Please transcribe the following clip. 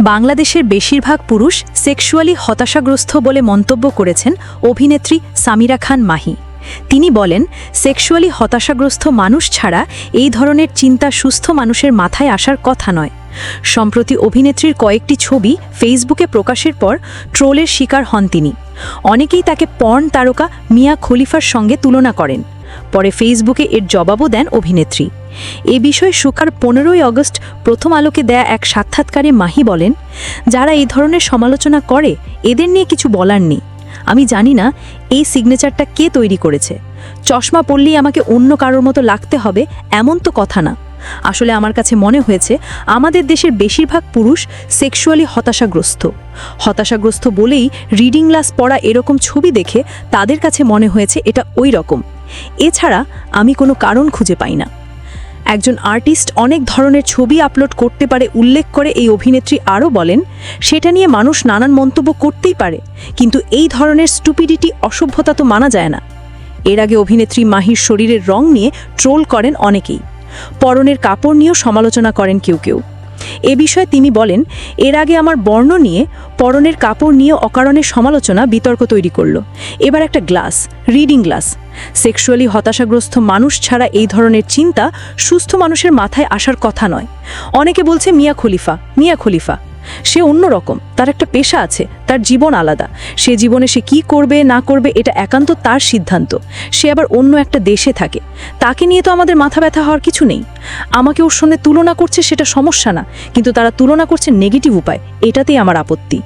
বাংলাদেশের বেশিরভাগ পুরুষ সেক্সুয়ালি হতাশাগ্রস্ত বলে মন্তব্য করেছেন অভিনেত্রী সামিরা খান মাহি। তিনি বলেন, সেক্সুয়ালি হতাশাগ্রস্ত মানুষ ছাড়া এই ধরনের চিন্তা সুস্থ মানুষের মাথায় আসার কথা নয়। সম্প্রতি অভিনেত্রীর কয়েকটি ছবি ফেসবুকে প্রকাশের পর ট্রোলের শিকার হন তিনি। অনেকেই তাকে পর্ন তারকা মিয়া খলিফার সঙ্গে তুলনা করেন। পরে ফেসবুকে এর জবাবও দেন অভিনেত্রী। এ বিষয়ে শুকার পনেরোই আগস্ট প্রথম আলোকে দেয়া এক সাক্ষাৎকারে মাহি বলেন, যারা এই ধরনের সমালোচনা করে, এদের নিয়ে কিছু বলার নেই। আমি জানি না এই সিগনেচারটা কে তৈরি করেছে। চশমা পরলেই আমাকে অন্য কারোর মতো লাগতে হবে, এমন তো কথা না। আসলে আমার কাছে মনে হয়েছে, আমাদের দেশের বেশিরভাগ পুরুষ সেক্সুয়ালি হতাশাগ্রস্ত। হতাশাগ্রস্ত বলেই রিডিং গ্লাস পড়া এরকম ছবি দেখে তাদের কাছে মনে হয়েছে এটা ওই রকম। এছাড়া আমি কোনো কারণ খুঁজে পাই না। একজন আর্টিস্ট অনেক ধরনের ছবি আপলোড করতে পারে উল্লেখ করে এই অভিনেত্রী আরও বলেন, সেটা নিয়ে মানুষ নানান মন্তব্য করতেই পারে, কিন্তু এই ধরনের স্টুপিডিটি, অসভ্যতা তো মানা যায় না। এর আগে অভিনেত্রী মাহির শরীরের রং নিয়ে ট্রোল করেন অনেকেই। পরনের কাপড় নিয়েও সমালোচনা করেন কেউ কেউ। এ বিষয়ে তিনি বলেন, এর আগে আমার বর্ণ নিয়ে, পরনের কাপড় নিয়ে অকারণে সমালোচনা, বিতর্ক তৈরি করল। এবার একটা গ্লাস, রিডিং গ্লাস। সেক্সুয়ালি হতাশাগ্রস্ত মানুষ ছাড়া এই ধরনের চিন্তা সুস্থ মানুষের মাথায় আসার কথা নয়। অনেকে বলছে, মিয়া খলিফা মিয়া খলিফা। সে অন্য রকম, তার একটা পেশা আছে, তার জীবন আলাদা। সে জীবনে সে কি করবে, না করবে, এটা একান্ত তার সিদ্ধান্ত। সে আবার অন্য একটা দেশে থাকে। তাকে নিয়ে তো আমাদের মাথা ব্যথা হওয়ার কিছু নেই। আমাকে ওর সঙ্গে তুলনা করছে সেটা সমস্যা না, কিন্তু তারা তুলনা করছে নেগেটিভ উপায়, এটাতেই আমার আপত্তি।